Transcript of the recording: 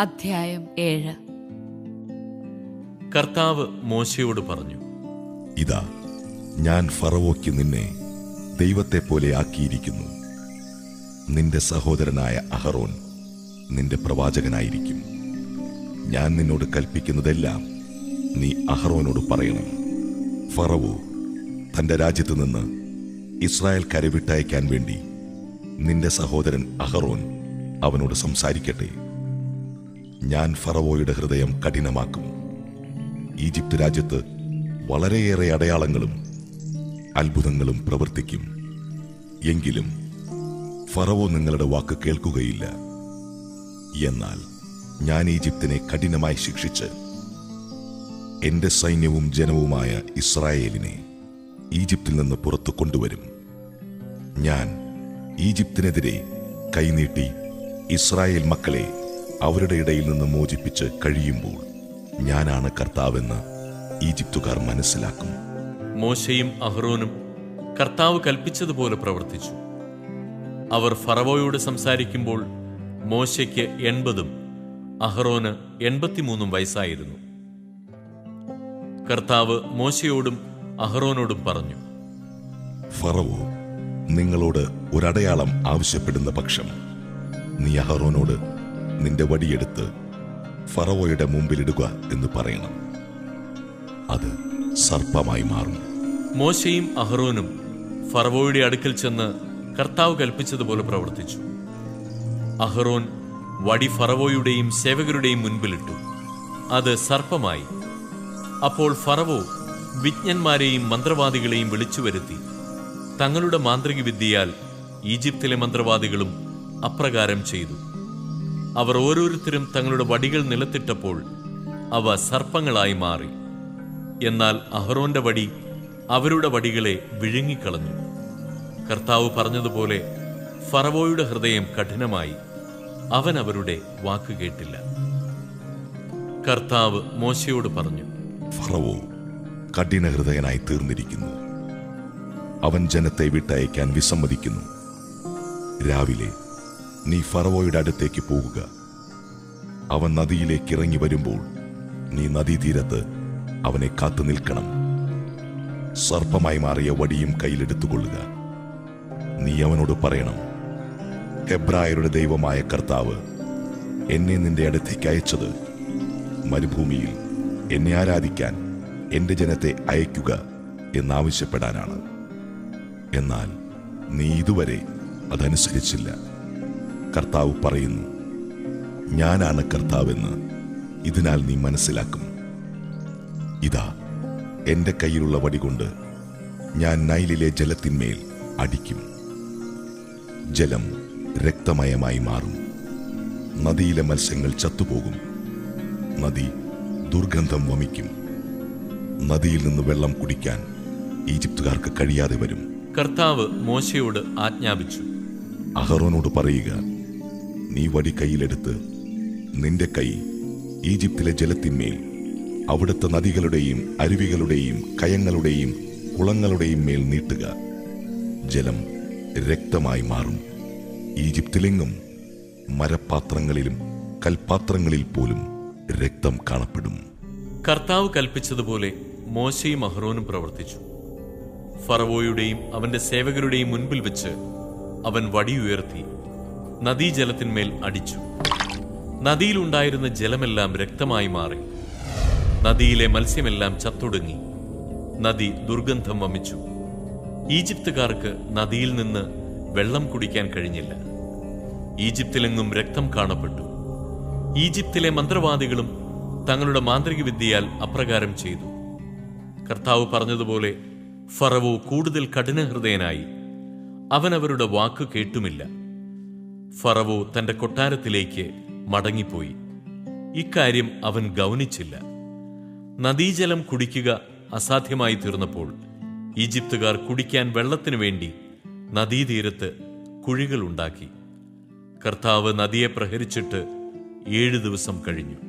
അധ്യായം ഏഴ്. കർത്താവ് മോശയോട് പറഞ്ഞു ഇതാ ഞാൻ ഫറവോയ്ക്ക് നിന്നെ ദൈവത്തെ പോലെ ആക്കിയിരിക്കുന്നു. നിന്റെ സഹോദരനായ അഹറോൻ നിന്റെ പ്രവാചകനായിരിക്കും. ഞാൻ നിന്നോട് കൽപ്പിക്കുന്നതെല്ലാം നീ അഹറോനോട് പറയണം. ഫറവോ തന്റെ രാജ്യത്ത് നിന്ന് ഇസ്രായേൽ കരവിട്ടയക്കാൻ വേണ്ടി നിന്റെ സഹോദരൻ അഹറോൻ അവനോട് സംസാരിക്കട്ടെ. ഞാൻ ഫറവോയുടെ ഹൃദയം കഠിനമാക്കും. ഈജിപ്ത് രാജ്യത്ത് വളരെയേറെ അടയാളങ്ങളും അത്ഭുതങ്ങളും പ്രവർത്തിക്കും. എങ്കിലും ഫറവോ നിങ്ങളുടെ വാക്ക് കേൾക്കുകയില്ല. എന്നാൽ ഞാൻ ഈജിപ്തിനെ കഠിനമായി ശിക്ഷിച്ച് എന്റെ സൈന്യവും ജനവുമായ ഇസ്രായേലിനെ ഈജിപ്തിൽ നിന്ന് പുറത്തു കൊണ്ടുവരും. ഞാൻ ഈജിപ്തിനെതിരെ കൈനീട്ടി ഇസ്രായേൽ മക്കളെ അവരുടെ ഇടയിൽ നിന്ന് മോചിപ്പിച്ച് കഴിയുമ്പോൾ ഞാനാണ് കർത്താവെന്ന് ഈജിപ്തുകാർ മനസ്സിലാക്കും മോശയും അഹ്റോനും കർത്താവ് കൽപ്പിച്ചതുപോലെ പ്രവർത്തിച്ചു. അവർ ഫറവോയോട് സംസാരിക്കുമ്പോൾ മോശയ്ക്ക് എൺപതും അഹ്റോന് എൺപത്തിമൂന്നും വയസ്സായിരുന്നു. കർത്താവ് മോശയോടും അഹ്റോനോടും പറഞ്ഞു ഫറവോ നിങ്ങളോട് ഒരടയാളം ആവശ്യപ്പെടുന്ന പക്ഷം നീ അഹറോനോട് നിന്റെ വടിയെടുത്ത് ഫറവോയുടെ മുമ്പിലിടുക എന്ന് പറയണം. അത് സർപ്പമായി മാറും. മോശയും അഹ്റോനും ഫറവോയുടെ അടുക്കൽ ചെന്ന് കർത്താവ് കൽപ്പിച്ചതുപോലെ പ്രവർത്തിച്ചു. അഹ്റോൻ വടി ഫറവോയുടെയും സേവകരുടെയും മുൻപിലിട്ടു. അത് സർപ്പമായി. അപ്പോൾ ഫറവോ വിജ്ഞന്മാരെയും മന്ത്രവാദികളെയും വിളിച്ചു വരുത്തി. തങ്ങളുടെ മാന്ത്രിക വിദ്യയാൽ ഈജിപ്തിലെ മന്ത്രവാദികളും അപ്രകാരം ചെയ്തു. അവർ ഓരോരുത്തരും തങ്ങളുടെ വടികൾ നിലത്തിട്ടപ്പോൾ അവ സർപ്പങ്ങളായി മാറി. എന്നാൽ അഹ്റോന്റെ വടി അവരുടെ വടികളെ വിഴുങ്ങിക്കളഞ്ഞു. കർത്താവ് പറഞ്ഞതുപോലെ ഫറവോയുടെ ഹൃദയം കഠിനമായി. അവൻ അവരുടെ വാക്ക് കേട്ടില്ല. കർത്താവ് മോശയോട് പറഞ്ഞു ഫറവോ കഠിന ഹൃദയനായി തീർന്നിരിക്കുന്നു. അവൻ ജനത്തെ വിട്ടയക്കാൻ വിസമ്മതിക്കുന്നു. രാവിലെ നീ ഫറവോയുടെ അടുത്തേക്ക് പോവുക അവൻ നദിയിലേക്ക് ഇറങ്ങി വരുമ്പോൾ നീ നദീതീരത്ത് അവനെ കാത്തു നിൽക്കണം. സർപ്പമായി മാറിയ വടിയും കയ്യിലെടുത്തുകൊള്ളുക നീ അവനോട് പറയണം ഹെബ്രായരുടെ ദൈവമായ കർത്താവ് എന്നെ നിന്റെ അടുത്തേക്ക് അയച്ചത് മരുഭൂമിയിൽ എന്നെ ആരാധിക്കാൻ എന്റെ ജനത്തെ അയക്കുക എന്നാവശ്യപ്പെടാനാണ്. എന്നാൽ നീ ഇതുവരെ അതനുസരിച്ചില്ല. കർത്താവ് പറയുന്നു. ഞാനാണ് കർത്താവെന്ന് ഇതിനാൽ നീ മനസ്സിലാക്കും. ഇതാ എന്റെ കയ്യിലുള്ള വടികൊണ്ട് ഞാൻ നൈലിലെ ജലത്തിന്മേൽ അടിക്കും. ജലം രക്തമയമായി മാറും. നദിയിലെ മത്സ്യങ്ങൾ ചത്തുപോകും. നദി ദുർഗന്ധം വമിക്കും. നദിയിൽ നിന്ന് വെള്ളം കുടിക്കാൻ ഈജിപ്തുകാർക്ക് കഴിയാതെ വരും. കർത്താവ് മോശയോട് ആജ്ഞാപിച്ചു. അഹറോനോട് പറയുക നീ വടി കയ്യിലെടുത്ത് നിന്റെ കൈ ഈജിപ്തിലെ ജലത്തിന്മേൽ അവിടുത്തെ നദികളുടെയും അരുവികളുടെയും കയങ്ങളുടെയും കുളങ്ങളുടെയും മേൽ നീട്ടുക. ജലം രക്തമായി മാറും. ഈജിപ്തിലെങ്ങും മരപാത്രങ്ങളിലും കൽപാത്രങ്ങളിൽ പോലും രക്തം കാണപ്പെടും. കർത്താവ് കൽപ്പിച്ചതുപോലെ മോശയും അഹ്റോനും പ്രവർത്തിച്ചു. ഫറവോയുടെയും അവന്റെ സേവകരുടെയും മുൻപിൽ വെച്ച് അവൻ വടിയുയർത്തി നദീജലത്തിന്മേൽ അടിച്ചു. നദിയിലുണ്ടായിരുന്ന ജലമെല്ലാം രക്തമായി മാറി. നദിയിലെ മത്സ്യമെല്ലാം ചത്തൊടുങ്ങി. നദി ദുർഗന്ധം വമിച്ചു. ഈജിപ്തുകാർക്ക് നദിയിൽ നിന്ന് വെള്ളം കുടിക്കാൻ കഴിഞ്ഞില്ല. ഈജിപ്തിലെങ്ങും രക്തം കാണപ്പെട്ടു. ഈജിപ്തിലെ മന്ത്രവാദികളും തങ്ങളുടെ മാന്ത്രിക വിദ്യയാൽ അപ്രകാരം ചെയ്തു. കർത്താവ് പറഞ്ഞതുപോലെ ഫറവോ കൂടുതൽ കഠിനഹൃദയനായി. അവൻ അവരുടെ വാക്ക് കേട്ടുമില്ല. ഫറവോ തന്റെ കൊട്ടാരത്തിലേക്ക് മടങ്ങിപ്പോയി. ഇക്കാര്യം അവൻ ഗൗനിച്ചില്ല. നദീജലം കുടിക്കുക അസാധ്യമായി തീർന്നപ്പോൾ ഈജിപ്തുകാർ കുടിക്കാൻ വെള്ളത്തിനു വേണ്ടി നദീതീരത്ത് കുഴികളുണ്ടാക്കി. കർത്താവ് നദിയെ പ്രഹരിച്ചിട്ട് ഏഴു ദിവസം കഴിഞ്ഞു.